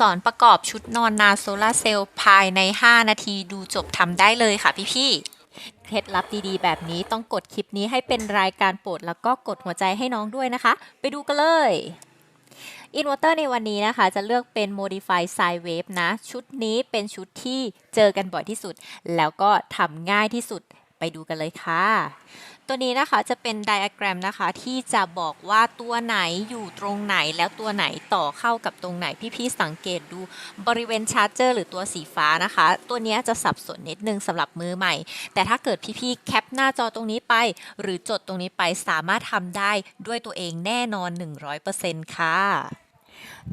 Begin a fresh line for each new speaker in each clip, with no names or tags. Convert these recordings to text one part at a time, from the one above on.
สอนประกอบชุดนอนนาโซลาร์เซลล์ภายใน 5 นาทีดูจบทำได้เลยค่ะพี่ๆ เคล็ดลับดีๆ แบบนี้ต้องกดคลิปนี้ให้เป็นรายการโปรดแล้วก็กดหัวใจให้น้องด้วยนะคะ ไปดูกันเลยอินเวอร์เตอร์ในวันนี้นะคะ จะเลือกเป็น Modify Sine Wave นะ ชุดนี้เป็นชุดที่เจอกันบ่อยที่สุด แล้วก็ทำง่ายที่สุด ไปดูกันเลยค่ะ ตัวนี้นะคะจะเป็นไดอะแกรมนะคะ ที่จะบอกว่าตัวไหนอยู่ตรงไหนแล้วตัวไหนต่อเข้ากับตรงไหน พี่ๆสังเกตดูบริเวณชาร์จเจอร์หรือตัวสีฟ้านะคะ ตัวนี้จะสับสนนิดนึงสำหรับมือใหม่ แต่ถ้าเกิดพี่ๆแคปหน้าจอตรงนี้ไป หรือจดตรงนี้ไปสามารถทำได้ด้วยตัวเองแน่นอน 100%ค่ะ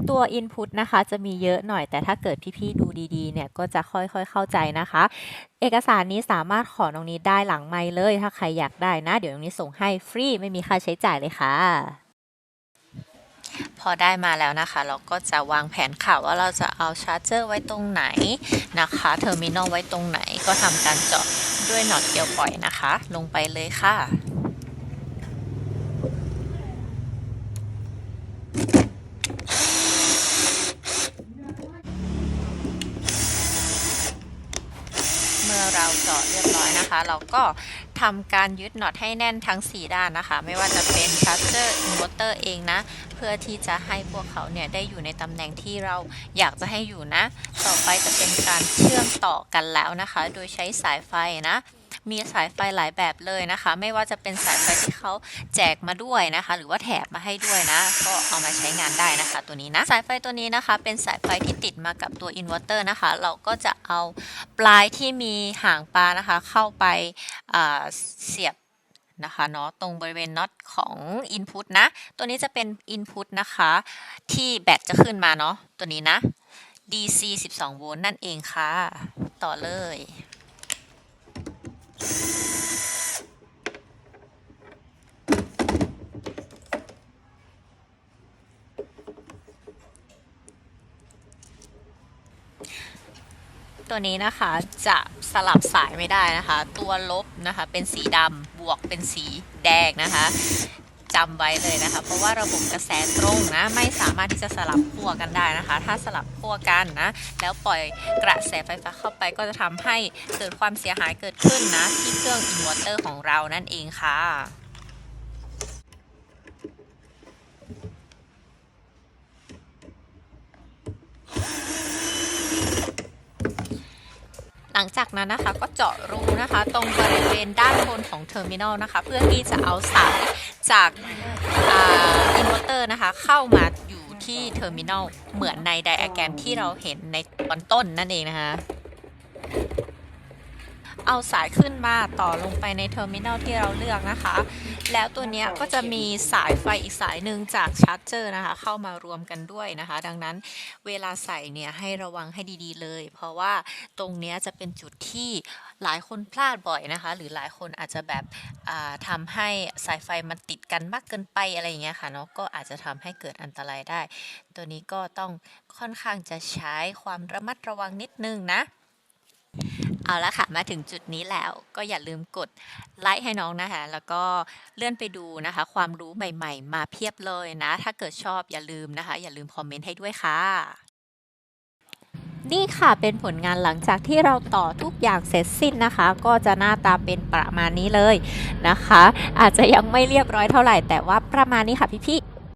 ตัว Input นะคะจะมีเยอะหน่อย แต่ถ้าเกิดพี่ๆดูดีๆ เนี่ยก็จะค่อยๆเข้าใจนะคะ เอกสารนี้สามารถขอตรงนี้ได้หลังไมค์เลย ถ้าใครอยากได้นะ เดี๋ยวตรงนี้ส่งให้ฟรีไม่มีค่าใช้จ่ายเลยค่ะพอได้มาแล้วนะคะ เราก็จะวางแผนข่าวว่าเราจะเอาชาร์จเจอร์ไว้ตรงไหนนะคะเทอร์มินอลไว้ตรงไหนก็ทำการเจาะด้วยน็อตเกลียวปล่อยนะคะ ลงไปเลยค่ะ เราเจาะเรียบร้อยนะคะ เราก็ทำการยึดน็อตให้แน่นทั้ง 4 ด้านนะคะ ไม่ว่าจะเป็นชาร์จเจอร์อินเวอร์เตอร์เองนะ เพื่อที่จะให้พวกเขาเนี่ยได้อยู่ในตำแหน่งที่เราอยากจะให้อยู่นะ ต่อไปจะเป็นการเชื่อมต่อกันแล้วนะคะ โดยใช้สายไฟนะ มีสายไฟหลายแบบเลยนะคะ ไม่ว่าจะเป็นสายไฟที่เขาแจกมาด้วยนะคะ หรือว่าแถบมาให้ด้วยนะ ก็เอามาใช้งานได้นะคะ ตัวนี้นะสายไฟตัวนี้นะคะ เป็นสายไฟที่ติดมากับตัวอินเวอร์เตอร์นะคะ เราก็จะเอาปลายที่มีหางปลานะคะ เข้าไปเสียบนะคะเนาะตรงบริเวณน็อตของ Input นะ ตัวนี้จะเป็น Input นะคะ ที่แบตจะขึ้นมาเนาะตัวนี้นะ DC 12 โวลต์นั่นเองค่ะ ต่อเลย ตัวนี้นะคะจะสลับสายไม่ได้นะคะ ตัวลบนะคะเป็นสีดำบวกเป็นสีแดงนะคะจำไว้เลยนะคะ เพราะว่าระบบกระแสตรงนะ ไม่สามารถที่จะสลับขั้วกันได้นะคะ ถ้าสลับขั้วกันนะ แล้วปล่อยกระแสไฟฟ้าเข้าไปก็จะทำให้เกิดความเสียหายเกิดขึ้นนะ ที่เครื่องอินเวอร์เตอร์ของเรานั่นเองค่ะ หลังจากนั้นนะคะก็เจาะรูนะคะตรงบริเวณด้านบนของเทอร์มินอลนะคะ เพื่อที่จะเอาสายจากอินเวอร์เตอร์นะคะ เข้ามาอยู่ที่เทอร์มินอลเหมือนในไดอะแกรมที่เราเห็นในตอนต้นนั่นเองนะคะ เอาสายขึ้นมาต่อลงไปในเทอร์มินอลที่เราเลือกนะคะ แล้วตัวนี้ก็จะมีสายไฟอีกสายหนึ่งจากชาร์จเจอร์นะคะ เข้ามารวมกันด้วยนะคะ ดังนั้นเวลาใส่เนี่ยให้ระวังให้ดีๆเลย เพราะว่าตรงนี้จะเป็นจุดที่หลายคนพลาดบ่อยนะคะ หรือหลายคนอาจจะแบบอ่าทำให้สายไฟมันติดกันมากเกินไปอะไรอย่างเงี้ยค่ะเนาะก็อาจจะทำให้เกิดอันตรายได้ ตัวนี้ก็ต้องค่อนข้างจะใช้ความระมัดระวังนิดนึงนะ เอาละค่ะ มาถึงจุดนี้แล้วก็อย่าลืมกดไลค์ให้น้องนะคะ แล้วก็เลื่อนไปดูนะคะ ความรู้ใหม่ๆ มาเพียบเลยนะ ถ้าเกิดชอบอย่าลืมนะคะ อย่าลืมคอมเมนต์ให้ด้วยค่ะ นี่ค่ะเป็นผลงานหลังจากที่เราต่อทุกอย่างเสร็จสิ้นนะคะ ก็จะหน้าตาเป็นประมาณนี้เลยนะคะ อาจจะยังไม่เรียบร้อยเท่าไหร่แต่ว่าประมาณนี้ค่ะพี่ๆ